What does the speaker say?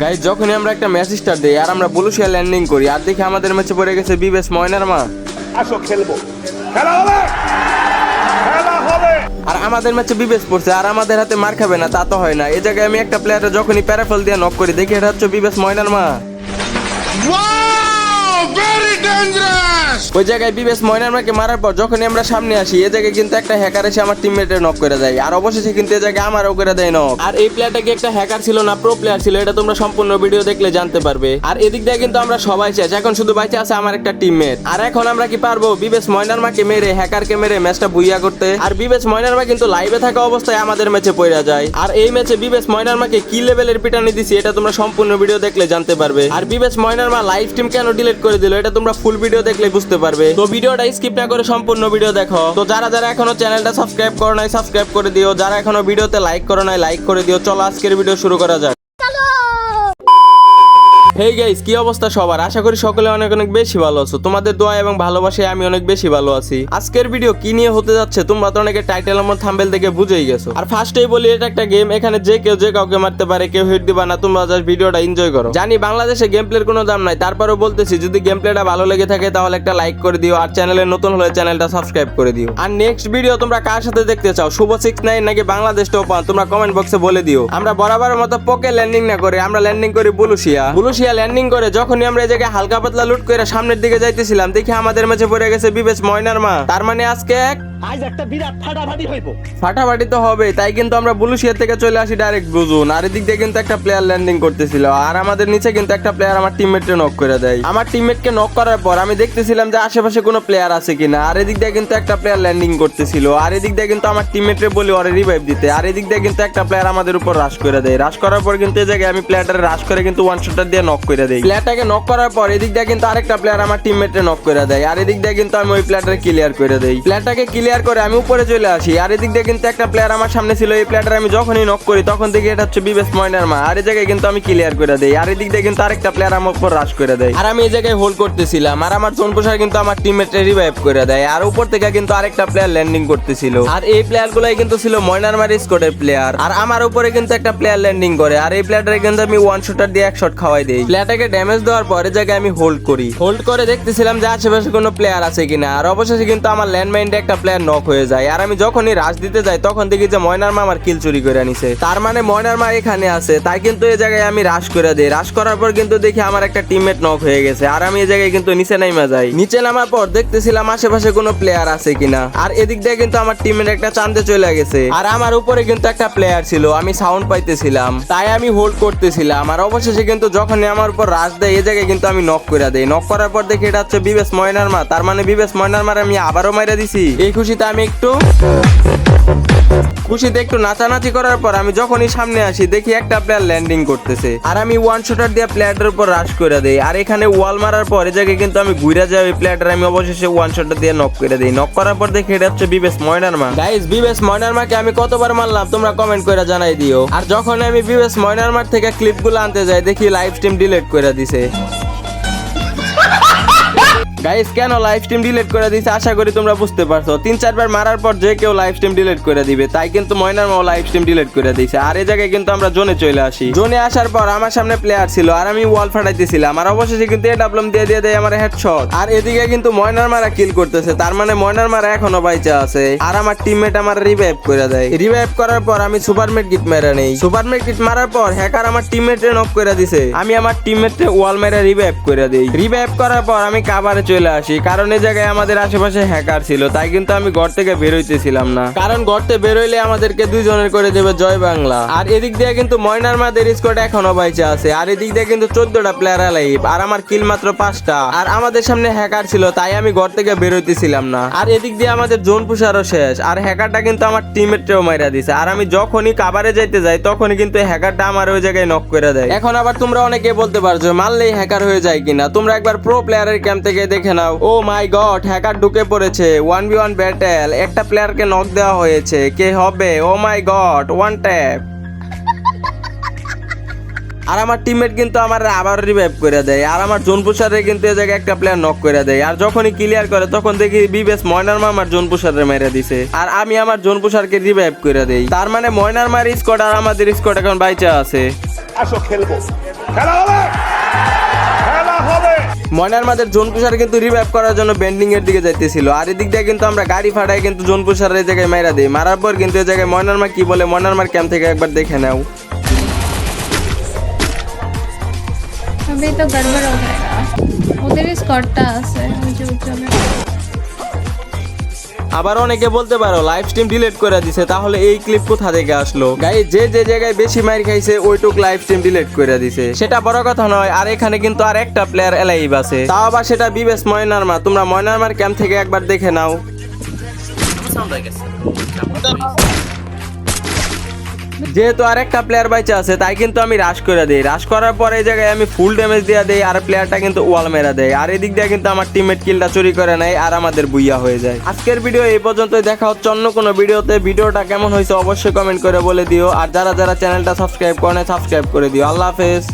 Guys যখনই আমরা একটা ম্যাচ স্টার্ট দিই আর আমরা বলুশিয়া ল্যান্ডিং করি আর দেখি আমাদের ম্যাচে পড়ে গেছে বিবেশ ময়নার মা। আসো খেলব। খেলা হবে! খেলা হবে! আর আমাদের ম্যাচে বিবেশ পড়ছে আর আমাদের হাতে মার খাবে না তা তো হয় না। এই জায়গায় আমি একটা প্লেয়ারে যখনই প্যারাফল দিয়ে নক করি দেখি এটা হচ্ছে বিবেশ ময়নার মা। ওই জায়গায় বিবেশ ময়নার মাকে মারার পর যখনই আমরা সামনে আসি এই জায়গায় কিন্তু একটা হ্যাকার এসে আমার টিমমেটের নক করে দেয়। আর অবশেষে কিন্তু এই জায়গায় আমারও করে দেয় নক আর এই প্লেয়ারটা কি একটা হ্যাকার ছিল না প্রো প্লেয়ার ছিল? এটা তোমরা সম্পূর্ণ ভিডিও দেখলে জানতে পারবে। আর এদিক দিয়ে কিন্তু আমরা সবাই শেষ এখন শুধু বাইচে আছে আমার একটা টিমমেট আর এখন আমরা কি পারব? বিবেশ ময়নার মাকে মেরে হ্যাকারকে মেরে ম্যাচটা বুইয়া করতে। আর বিবেশ ময়নার মা কিন্তু লাইভে থাকা অবস্থায় আমাদের ম্যাচে পড়ে যায়। আর এই ম্যাচে বিবেশ ময়নার মাকে কি লেভেলের পিটানি দিছি এটা তোমরা সম্পূর্ণ ভিডিও দেখলে জানতে পারবে। আর বিবেশ ময়নার মা লাইভ স্ট্রিম কেন ডিলিট করে দিল, এটা তোমরা ফুল ভিডিও দেখলে বুঝতে পারবে। তো ভিডিওটা স্কিপ না করে সম্পূর্ণ ভিডিও দেখো। তো যারা যারা এখনও চ্যানেলটা সাবস্ক্রাইব করো নাই সাবস্ক্রাইব করে দিও। যারা এখনও ভিডিওতে লাইক করো নাই লাইক করে দিও। চলো আজকের ভিডিও শুরু করা যাক। হেই গাইস কি অবস্থা সবার? আশা করি সকলে অনেক অনেক বেশি ভালো আছো। তোমাদের দোয়া এবং ভালোবাসায় আমি অনেক বেশি ভালো আছি। আজকের ভিডিও কি নিয়ে হতে যাচ্ছে তোমরা তো অনেকে টাইটেল আমার থাম্বেল দেখে বুঝেই গেছো। আর ফার্স্টেই বলি, এটা একটা গেম এখানে যে কেউ যে কাউকে মারতে পারে, কেউ হিট দিবা না, তোমরা জাস্ট ভিডিওটা এনজয় করো। জানি বাংলাদেশে গেম প্লের কোনো দাম নাই, তারপরেও বলতেছি, যদি গেম প্লেটা ভালো লেগে থাকে তাহলে একটা লাইক করে দিও, আর চ্যানেলে নতুন হলে চ্যানেলটা সাবস্ক্রাইব করে দিও। আর নেক্সট ভিডিও তোমরা কার সাথে দেখতে চাও, শুভ সিক্স নাইন নাকি বাংলাদেশ টপ ওয়ান তোমরা কমেন্ট বক্সে বলে দিও। আমরা বরাবরের মতো পকে ল্যান্ডিং না করে, আমরা ল্যান্ডিং করি বুলুশিয়া। বুলুশিয়া ল্যান্ডিং করে, যখনই আমরা এই জায়গায় হালকা পাতলা লুট করে সামনের দিকে যাইতেছিলাম, দেখি আমাদের মাঝে পড়ে গেছে বিবেচ ময়নার মা। তার মানে আজকে এক আজ একটা বিরাট ফাটাফাটি হইব। ফাটাফাটি তো হবে তাই কিন্তু আমরা বুলুশিয়া থেকে চলে আসি ডাইরেক্ট বুঝুন আর এদিক দিয়ে কিন্তু একটা প্লেয়ার ল্যান্ডিং করতেছিল। আর আমাদের নিচে কিন্তু একটা প্লেয়ার আমার টিমমেটকে নক করে দেয়। আমার টিমমেটকে নক করার পর আমি দেখতেছিলাম যে আশেপাশে কোনো প্লেয়ার আছে কিনা। আর এদিক দিয়ে কিন্তু একটা প্লেয়ার ল্যান্ডিং করতেছিল। আর এদিক দিয়ে কিন্তু আমার টিমমেটরে বলি ওরে রিভাইভ দিতে। আর এদিক দিয়ে কিন্তু একটা প্লেয়ার আমাদের উপর রাশ করে দেয়। রাশ করার পর কিন্তু এই জায়গায় আমি প্লেয়ারটারে রাশ করে কিন্তু ওয়ান শটার দিয়ে নক করে দেই। প্লেয়ারটাকে নক করার পর এদিক দিয়ে কিন্তু আরেকটা প্লেয়ার আমার টিমমেটরে নক করে দেয়। আর এদিক দিয়ে কিন্তু আমি ওই প্লেয়ারটাকে ক্লিয়ার করে দেই। প্লেয়ারটাকে ক্লিয়ার করে আমি উপরে চলে আসি। আর এদিক দিয়ে কিন্তু একটা প্লেয়ার আমার সামনে ছিল, এই প্লেয়ারটা আমি যখনই নক করি, তখন থেকে এটা হচ্ছে বিবেশ ময়নার মা। আর এই জায়গায় কিন্তু আমি ক্লিয়ার করে দেই। আর এদিক দিয়ে কিন্তু আরেকটা প্লেয়ার আমার উপর রাশ করে দেয়। আর আমি এই জায়গায় হোল্ড করতেছিলাম। আর আমার জোন পোষার কিন্তু আমার টিমমেটে রিভাইভ করে দেয়। আর উপর থেকে কিন্তু আরেকটা প্লেয়ার ল্যান্ডিং করতেছিল। আর এই প্লেয়ার গুলাই কিন্তু ছিল ময়নার মারি স্কোয়াডের প্লেয়ার আর আমার উপরে কিন্তু একটা প্লেয়ার ল্যান্ডিং করে। আর এই প্লেয়ারটাকে কিন্তু আমি ওয়ান শটার দিয়ে এক শট খাওয়াই দেই। প্লেয়ারটাকে ড্যামেজ দেওয়ার পরে জায়গায় আমি হোল্ড করি। হোল্ড করে দেখতেছিলাম যে আশেপাশে কোনো প্লেয়ার আছে কিনা। আর অবশেষে কিন্তু আমার ল্যান্ডমাইন্ডে একটা প্লেয়ার নক হয়ে যায়। আর আমি যখনই রাশ দিতে যাই, তখন দেখি যে ময়নার মা আমার কিল চুরি করে আনিছে। তার মানে ময়নার মা এখানে আছে, তাই কিন্তু এই জায়গায় আমি রাশ করে দিই। রাশ করার পর কিন্তু দেখি আমার একটা টিমমেট নক হয়ে গেছে, আর আমি এই জায়গায় কিন্তু নিচে নাইমা যাই। নিচে নামার পর দেখতেছিলাম আশেপাশে কোনো প্লেয়ার আছে কিনা। আর এদিক দিয়ে কিন্তু আমার টিমের একটা চান্দে চলে গেছে। আর আমার উপরে কিন্তু একটা প্লেয়ার ছিল, আমি সাউন্ড পাইতেছিলাম। তাই আমি হোল্ড করতেছিলাম। আর অবশেষে কিন্তু যখনই আমার উপর রাশ দেয় এই জায়গায় কিন্তু আমি নক করে দেই। নক করার পর দেখি এটা হচ্ছে বিবেশ ময়নার মা। তার মানে বিবেশ ময়নার মার আমি আবারও মাইরা দিছি। এই খুশিতে আমি একটু খুশিতে একটু নাচানাচি করার পর আমি যখনই সামনে আসি, দেখি একটা প্লেয়ার ল্যান্ডিং করতেছে। আর আমি ওয়ান শটার দিয়ে প্লেয়ারটার উপর রাশ করে দেই। আর এখানে ওয়াল মারার পর জায়গায় কিন্তু আমি ঘুরে যাই, ওই প্লেয়ারটার আমি অবশেষে ওয়ান শটার দিয়ে নক করে দেই। নক করার পর দেখি এটা হচ্ছে বিবেশ ময়নার মা গাইস বিবেশ ময়নার মাকে আমি কতবার মারলাম, তোমরা কমেন্ট করে জানাই দিও। আর যখন আমি বিবেশ ময়নার মার থেকে ক্লিপগুলো আনতে যাই, দেখি লাইভ স্ট্রিম ডিলিট করে দিছে। গাইস কেন লাইভ স্ট্রিম ডিলিট করে দিয়েছে আশা করি তোমরা বুঝতে পারছ। তিন, চারবার মারার পর যে কেউ লাইভ স্ট্রিম ডিলিট করে দিবে, তাই কিন্তু ময়নার মাও লাইভ স্ট্রিম ডিলিট করে দিয়েছে আর এই জায়গায় কিন্তু আমরা জোনে চলে আসি। জোনে আসার পর আমার সামনে প্লেয়ার ছিল আর আমি ওয়াল ফাটাইতেছিলাম। আর অবশেষে কিন্তু ডাবলম দিয়ে দিয়ে দেয় আমার হেডশট আর এদিকে কিন্তু ময়নার মারা কিল করতেছে। তার মানে ময়নার মারা এখনও বাইচা আছে। আর আমার টিমমেট আমার রিভাইভ করে দেয়। রিভাইভ করার পর আমি সুপারমেট গিট মেরে নেই। সুপারমেট গিট মারার পর হ্যাকার আমার টিমমেটে নক করে দিছে। আমি আমার টিমমেটে ওয়াল মেরে রিভাইভ করে দিই। রিভাইভ করার পর আমি কাভারে চলে আসি। কারণ এই জায়গায় আমাদের আশেপাশে হ্যাকার ছিল, তাই কিন্তু আমি ঘর থেকে বেরোইতেছিলাম না। কারণ ঘর থেকে বেরোইলে আমাদেরকে দুইজনের করে দেবে জয় বাংলা। আর এদিক দিয়ে কিন্তু ময়নার মাদের স্কোয়াড এখনও বাইচে আছে। আর এদিক দিয়ে কিন্তু চোদ্দটা প্লেয়ার লাইভ আর আমার কিল মাত্র পাঁচটা। আর আমাদের সামনে হ্যাকার ছিল, তাই আমি ঘর থেকে বেরোইতেছিলাম না। আর এদিক দিয়ে আমাদের জোন পুষারও শেষ। আর হ্যাকারটা কিন্তু আমার টিমেরটাও মাইরা দিছে। আর আমি যখনই কাবারে যাইতে যাই, তখনই কিন্তু হ্যাকারটা আমার ওই জায়গায় নক করে দেয়। এখন আবার তোমরা অনেকে বলতে পারছ, মারলেই হ্যাকার হয়ে যায় কিনা? তোমরা একবার প্রো প্লেয়ারের ক্যাম্প থেকে দেখে নাও ও মাই গড হ্যাকার ঢুকে পড়েছে। ওয়ান বি ওয়ান ব্যাটেল একটা প্লেয়ারকে নক দেওয়া হয়েছে। কে হবে? Oh my god one tap আর আমার টিমমেট কিন্তু আমার আবার রিভাইভ করে দেয়। আর আমার জোন পুষারে কিন্তু এ জায়গায় একটা প্লেয়ার নক করে দেয়। আর যখনই ক্লিয়ার করে, তখন দেখি বিবেস ময়নার মা আমার জোন পুষারে মেরে দিছে। আর আমি আমার জোন পুষারকে রিভাইভ করে দেই। তার মানে ময়নার মার স্কোয়াড আর আমাদের স্কোয়াড এখন বাইচা আছে। আসো, খেলব। খেলা হবে! ময়নার মাদের জোন পুষার কিন্তু রিভাইভ করার জন্য বেন্ডিং এর দিকে যাইতেছিল আর এদিক দিয়ে কিন্তু আমরা গাড়ি ফাটাই কিন্তু জোন পুষার এই জায়গায় মাইরা দিই মারার পর কিন্তু এই জায়গায় ময়নার মা কি বলে ময়নার মার ক্যাম্প থেকে একবার দেখে নাও अभी तो गड़बड़ हो जाएगा उधर स्कॉटटा আছে ওই যে উজ্জ্বলের। আবার অনেকে বলতে পারো লাইভ স্ট্রিম ডিলিট করে দিছে, তাহলে এই ক্লিপ কোথা থেকে আসলো? গাই যে যে জায়গায় বেশি মার খাইছে, ওইটুক লাইভ স্ট্রিম ডিলিট করে দিছে। সেটা বড় কথা নয়, আর এখানে কিন্তু আর একটা প্লেয়ার এলাইভ আছে। তাও আবার সেটা বিবেশ ময়নার মা তোমরা ময়নারমার ক্যাম্প থেকে একবার দেখে নাও। যেহেতু আর একটা প্লেয়ার বাইচে আছে, তাই কিন্তু আমি রাশ করে দিই। রাশ করার পর এই জায়গায় আমি ফুল ড্যামেজ দিয়ে দেই আর প্লেয়ারটা কিন্তু ওয়াল মেরা দেয়। আর এদিক দিয়ে কিন্তু আমার টিমেট কিলটা চুরি করে নেয় আর আমাদের বুইয়া হয়ে যায়। আজকের ভিডিও এই পর্যন্তই। দেখা হচ্ছে অন্য কোনো ভিডিওতে ভিডিওটা কেমন হয়েছে অবশ্যই কমেন্ট করে বলে দিও। আর যারা যারা চ্যানেলটা সাবস্ক্রাইব করে সাবস্ক্রাইব করে দিও। আল্লাহ হাফেজ।